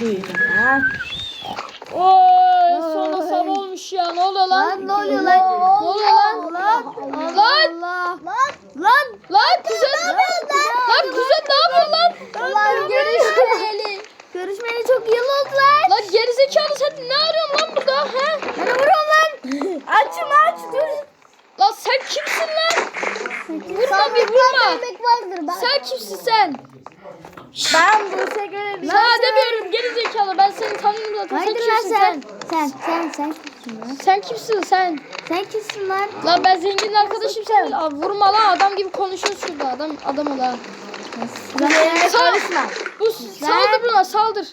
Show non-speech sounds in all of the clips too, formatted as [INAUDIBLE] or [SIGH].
Ha? Oy sonra sabah olmuş ya. Ne oluyor lan? Lan ne oluyor lan? Ne oluyor lan? Lan. Lan! Lan. Lan. Lan kuzen! Lan kuzen ne yapıyorsun lan? Lan görüşmeyeli. Görüşmeyeli çok yıl oldu lan. Lan gerizekalı sen ne arıyorsun lan burada? He? Bana vuruyorsun lan. [LAUGHS] Açım aç dur. Lan sen kimsin lan? Vurma bir vurma. Sen kimsin sen? Ben bu göre Sana demiyorum gerizekalı. Ben seni tanıyorum zaten. Sen Haydi lan kimsin sen. sen? Sen sen sen kimsin lan? Sen kimsin sen? Sen kimsin lan? Lan ben zenginin arkadaşım sen. Aa, vurma lan adam gibi konuşuyorsun şurada. Adam adam ol ha. Konuşma. Bu saldır buna saldır.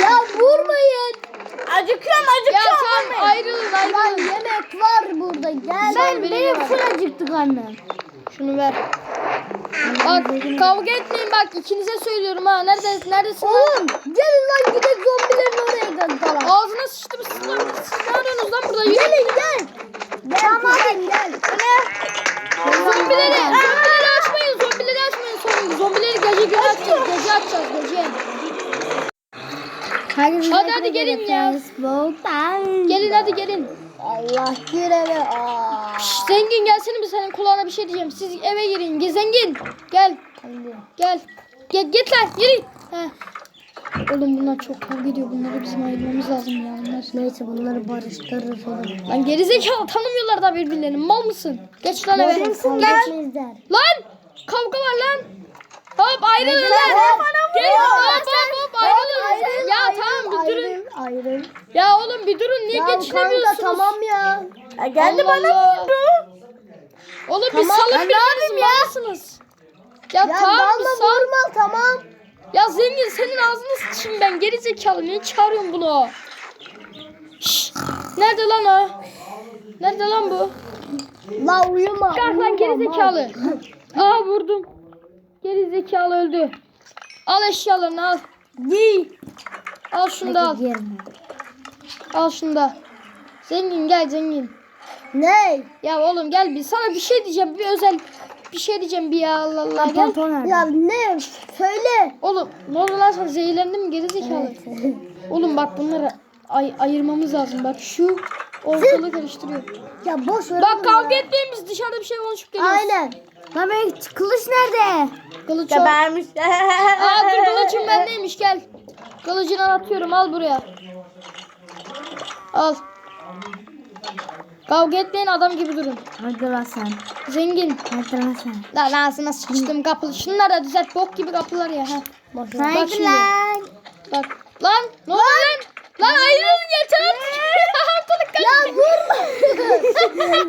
Ya vurmayın. Acıkıyorum Ya tamam ayrılın Lan ayrılın. yemek var burada gel. Ben- Ben benim benim full acıktık anne. Şunu ver. Bak kavga etmeyin bak ikinize söylüyorum ha. Nerede neredesin lan? Oğlum gelin lan gidelim zombilerin oraya kalalım. Ağzına sıçtım siz lan. Siz ne arıyorsunuz lan burada? Gelin gel. Gel tamam gel. Zombileri, zombileri açmayın, zombileri açmayın. Zombi- Zombileri gece günü açacağız, gece açacağız, gece. Hadi, Hadi, hadi gelin ya. Gelin hadi gelin. Allah girene. Aa. Zengin gelsene bir senin kulağına bir şey diyeceğim. Siz eve girin. Ge- Zengin gel, gel. Gel git lan yürü. Oğlum bunlar çok kavga ediyor. Bunları bizim ayırmamız lazım ya. Bunlar. Neyse bunları barıştırırız oğlum. Lan gerizekalı tanımıyorlar da birbirlerini. Mal mısın? Geç lan eve. Gel. gel. Lan kavga var lan. Hop ayrılın lan. Vuruyor. hop hop hop ayrılın. Ya tamam bir durun. Ya oğlum bir durun niye geçinemiyorsunuz? tamam ya. Ya geldi bana vurdu. Oğlum bir Tamam, salın ben ne birbirinizi ya? malsınız. Ya, Ya tamam bir dalma sal. vurma tamam. Ya zengin senin ağzını sıçayım ben geri zekalı niye çağırıyorsun bunu? Şşş. Nerede lan o? Nerede lan bu? La uyuma. Kalk lan uyuma, geri zekalı. bak. [LAUGHS] Aa vurdum. Geri zekalı öldü. Al eşyalarını al. Giy. Al şunu da al. Al şunu da. Zengin gel zengin. Ne? Ya oğlum gel bir sana bir şey diyeceğim bir özel bir şey diyeceğim bir ya Allah Allah gel. Ya ne? Söyle. Oğlum ne oldu lan sen zehirlendin mi geri zekalı? [LAUGHS] Oğlum bak bunları ay ayırmamız lazım bak şu ortalığı karıştırıyor. ya boş ver. Bak kavga ya. etmeyin biz dışarıda bir şey konuşup geliyoruz. Aynen. Lan benim kılıç nerede? Kılıç yok. Gebermiş. [LAUGHS] Aa dur kılıcım bendeymiş gel. Kılıcını atıyorum al buraya. Al. Kavga etmeyin adam gibi durun. Hadi lan sen. Zengin. Hadi lan sen. Lan ağzına sıçtım kapı. Şunlar da düzelt bok gibi kapılar ya. Ha. Bak şimdi. lan. Bak. Lan ne oluyor lan? Lan ayrılın yeter. [LAUGHS] [LAUGHS] Ortalık Ya karıştı. vurma.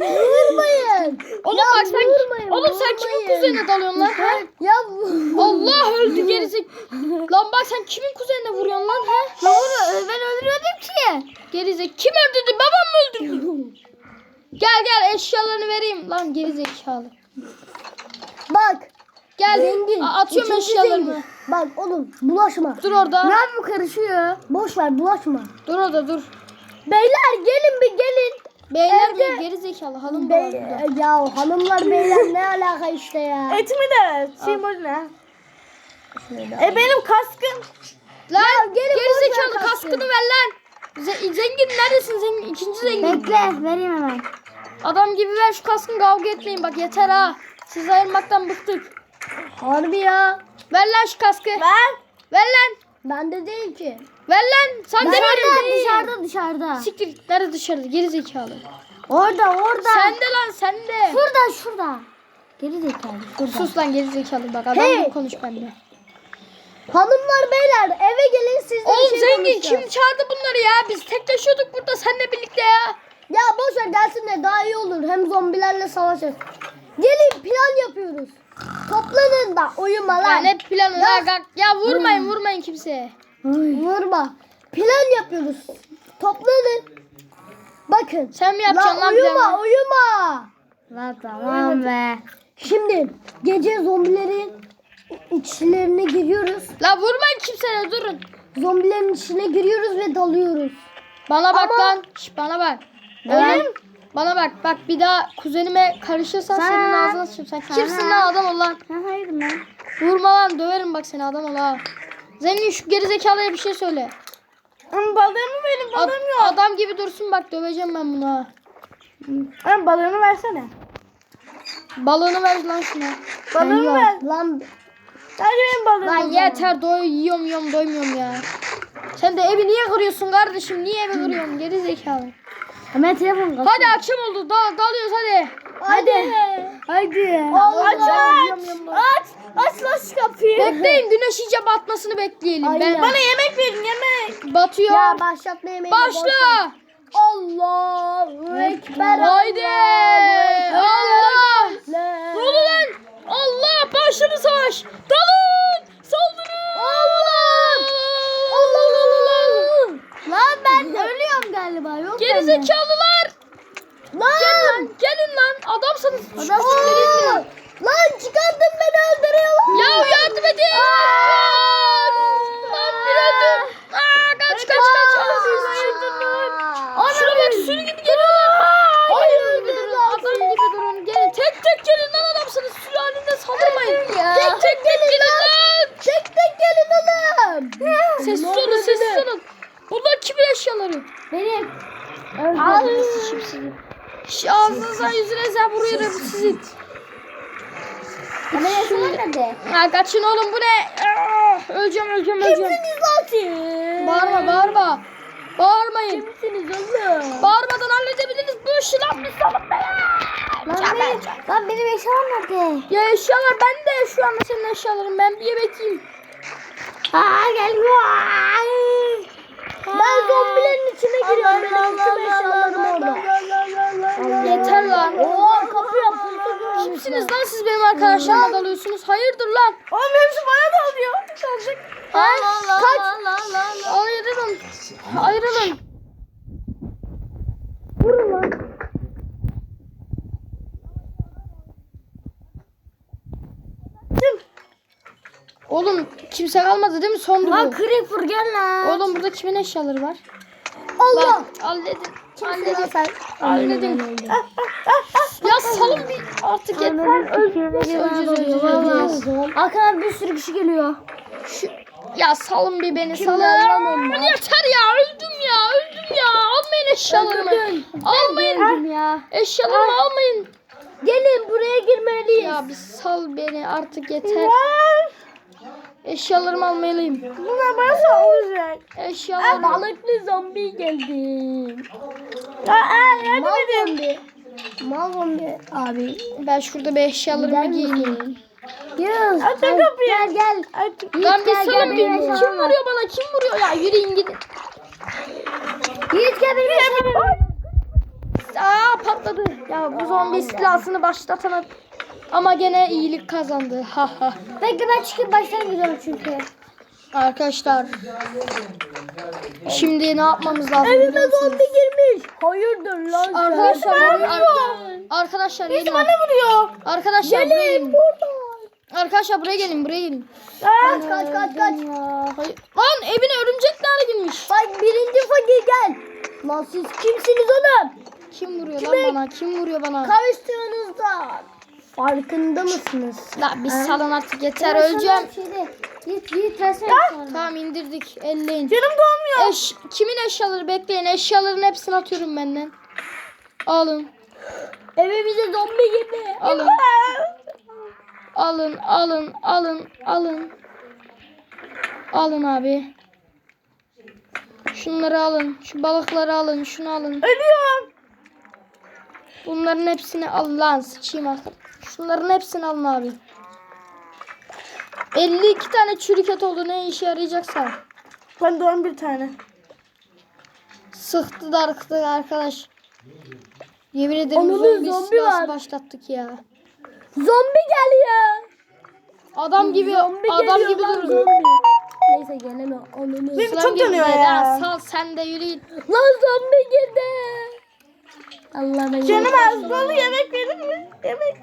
[LAUGHS] Vurmayın. Oğlum Ya bak sen, vurmayın, oğlum sen kimin kuzenine dalıyorsun lan? Ha? Ya. Allah öldü gerizek. Lan bak sen kimin kuzenine vuruyorsun lan? Ha? Lan ben öldürmedim ki. Gerizek. Kim öldürdü? Babam mı öldürdü? Gel gel eşyalarını vereyim. Lan gerizekalı. Bak. Gel. Zengin. A- atıyorum Üçüncü eşyalarını. zengin. Bak oğlum bulaşma. Dur orada. Ne bu karışıyor? Boş ver bulaşma. Dur orada dur. Beyler gelin bir gelin. Beyler Evde- mi? Gerizekalı. Hanım da var ya hanımlar beyler ne alaka işte ya. [LAUGHS] Etimi de şey ne? E benim kaskım. Lan gelin ver kaskını kaskını. ver lan. Ze- zengin neredesin zengin? İkinci zengin. Bekle vereyim hemen. Adam gibi ver şu kaskını kavga etmeyin bak yeter ha. Siz ayırmaktan bıktık. Harbi ya. Ver lan şu kaskı. Ben. Ver lan. Bende değil ki. Ver lan. Sen de Dışarıda verin. dışarıda dışarıda. Siktir. Nerede dışarıda? Gerizekalı. Orada orada. Sen de lan sen de. Şurada şurada. Geri zekalı şurada. Sus lan gerizekalı bak adam Hey. konuş benimle. Hanımlar beyler eve gelin sizle bir Oğlum şey zengin kim çağırdı bunları ya? Biz tek yaşıyorduk burada seninle birlikte ya. Ya boş ver gelsinler daha iyi olur. Hem zombilerle savaşırız. Gelin plan yapıyoruz. Toplanın da uyuma Ya lan. ne planı Ya. ya. Ya vurmayın vurmayın kimseye. Vurma. Plan yapıyoruz. Toplanın. Bakın. Sen mi yapacaksın lan uyuma planı? uyuma. La tamam be. Şimdi gece zombilerin içlerine giriyoruz. La vurmayın kimseye durun. Zombilerin içine giriyoruz ve dalıyoruz. Bana bak Ama- lan. Şş, bana bak. Oğlum, Bana bak. Bak bir daha kuzenime karışırsan Sen- senin ağzına sıçayım. Sen kimsin lan adam ol lan. Ha, hayır ben. Vurma lan döverim bak seni adam ol ha. Zengin şu gerizekalıya bir şey söyle. Ama balığımı benim Ad- balığım yok. adam gibi dursun bak döveceğim ben bunu ha. Ama balığımı versene. Balığını ver lan şuna. Balığımı ver. Lan Sadece benim balığım. Lan yeter doy yiyorum yiyorum doymuyorum ya. Sen de evi niye kırıyorsun kardeşim? Niye evi kırıyorsun? Geri zekalı. Hemen telefon kapat. Hadi akşam oldu. Dal dalıyoruz hadi. Hadi. Hadi. Aç Yum, aç. yum. Aç. Aç lan kapıyı. Bekleyin güneş iyice batmasını bekleyelim. Aynen. Ben Bana yemek verin yemek. batıyor. Ya başlatma yemeğini. Başla. Allahu Ekber. Haydi. Allah. La- Ne oldu lan? Allah başladı savaş. Dalın. Saldırın. Allah. Allah Allah Allah. Lan ben ölüyorum galiba. Yok Geri bende. zekalılar. Gelin lan. Lan. Gelin lan. Adamsınız. Adam Aa! Lan çıkardın beni öldürüyorlar. Ya yardım edin. Lan bir öldüm. Aa, kaç kaç kaç. Aa! Şuna bak sürü gibi geliyorlar. Hayır, Adam gibi durun. Adam gibi durun. Gelin tek tek gelin lan adamsınız. Sürü halinde saldırmayın. Ya. Tek tek tek gelin lan. Tek tek gelin oğlum. Sessiz olun sessiz olun. Bunlar kimin eşyaları? Benim. Ağzınızı sıçayım sizin. Şş, Ağzınıza yüzünüze vuruyorum sizin. Ama yaşama nerede? Ha kaçın oğlum bu ne? Ah, öleceğim öleceğim öleceğim. Kimsiniz siz? Bağırma bağırma. Bağırmayın. Kimsiniz oğlum? Bağırmadan halledebiliriz. Bu işi lan bir salın be. Lan benim, lan benim yaşamam nerede? Ya eşyalar ben de şu anda senin eşyaların. Ben bir yemek yiyeyim. Aa geliyor. Ben zombilerin içine giriyorum. Benim tüm eşyalarım orada. Yeter lan. Oo kapı yaptım. Kimsiniz lan siz benim arkadaşlarıma dalıyorsunuz? Hayırdır lan? Oğlum hepsi bana da alıyor. Sadece. Ha? Kaç. Kaç. Ayrılın. Ayrılın. Oğlum kimse kalmadı değil mi? Sondu Lan bu. creeper gel lan. Oğlum burada kimin eşyaları var? Allah. Lan halledin. Halledin. sen? Halledin. Ya salın bir artık yeter. Öleceğiz. Arkadan bir sürü kişi geliyor. Şu, ya salın bir beni salın. Yeter ya öldüm ya öldüm ya. Almayın eşyalarımı. Almayın. Öldüm ya. Eşyalarımı almayın. Gelin buraya girmeliyiz. Ya bir sal beni artık yeter. Eşyalarımı almalıyım. Bunlar bana saldıracak. Eşyalarımı. Balıklı zombi geldi. Aa, yardım Mal edin. zombi. Mal zombi abi. Ben şurada bir eşyalarımı giyineyim. Yürü. Gel, kapıyı. Gel gel. Aç. Lan bir gel, bir. Kim vuruyor bana? Kim vuruyor? Ya yürüyün gidin. Yiğit gel benim eşyalarım var. Aa patladı. Ya bu zombi istilasını başlatan ama gene iyilik kazandı. Ha ha. Bekle ben çıkıp baştan gidiyorum çünkü. Arkadaşlar. Şimdi ne yapmamız lazım? Evime zombi girmiş. Hayırdır lan? Arkadaşlar, Bana vuruyor. arkadaşlar gelin. bana vuruyor. Arkadaşlar Gelin. Arkadaşlar buraya gelin, buraya gelin. Kaç kaç kaç kaç. Hayır. Lan evine örümcekler girmiş. Bak birinci fakir gel. Lan siz kimsiniz oğlum? Kim vuruyor Kime? lan bana? Kim vuruyor bana? Karıştığınızda farkında mısınız? Lan bir salın artık yeter öleceğim. Yiğit yiğit versene sonra. Tamam indirdik. Elleyin. canım dolmuyor. Eş, kimin eşyaları bekleyin. Eşyaların hepsini atıyorum benden. Alın. Evimize zombi girdi. Alın. Alın, alın, alın, alın. Alın abi. Şunları alın. Şu balıkları alın. Şunu alın. Ölüyorum. Bunların hepsini al lan sıçayım artık. Şunların hepsini alın abi. 52 tane çürük et oldu ne işe yarayacaksa. Ben de bir tane. Sıktı darktı arkadaş. Yemin ederim Onun zombi, zombi var. başlattık ya. Zombi geliyor. Adam gibi Zombi adam gibi. Zombi. Neyse gelemiyor. Onu. Benim çok değil ya. Sal sen de yürü git. Lan zombi girdi. Allah beni. Canım az dolu yemek verir mi? Yemek.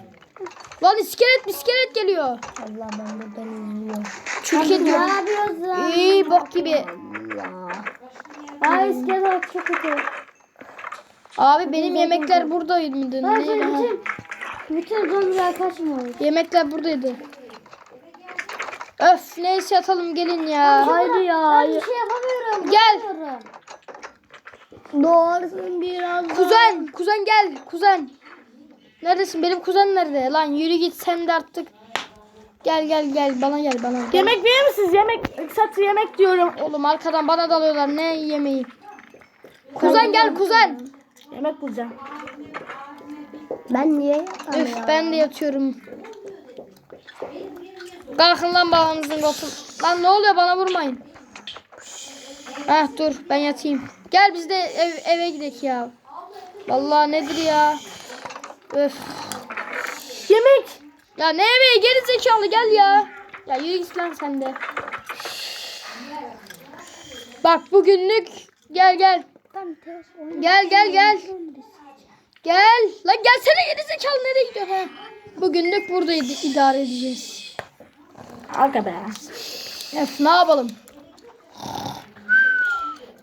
Lan iskelet iskelet geliyor. Allah ben yiyor. Çürük et Ne yapıyorsun? İyi bok gibi. Ay iskelet çok kötü. Abi benim yemekler buradaydı? Ben bütün, bütün zombiler kaçmıyor. Yemekler buradaydı. Öf neyse yatalım gelin ya. Haydi ya. Ben bir şey yapamıyorum. Gel. yapamıyorum. Doğrusun biraz. Kuzen, kuzen gel, kuzen. Neredesin? Benim kuzen nerede? Lan yürü git sen de artık. Gel gel gel bana gel bana. Gel. Yemek verir misiniz? Yemek. Satı yemek diyorum. Oğlum arkadan bana dalıyorlar. Ne yemeği? Kuzen gel kuzen. Yemek bulacağım. Ben niye? Üf ben de yatıyorum. Kalkın lan babanızın koltuğu. Lan ne oluyor bana vurmayın. Heh dur ben yatayım. Gel biz de ev, eve gidelim ya. Vallahi nedir ya. Öf. Yemek. Ya ne emeği geri zekalı gel ya. Ya yürü git lan sen de. Bak bugünlük gel gel. Gel gel gel. Gel. Lan gelsene geri zekalı nereye gidiyorsun ha? Bugünlük buradaydı idare edeceğiz. Aga be. Öf ne yapalım?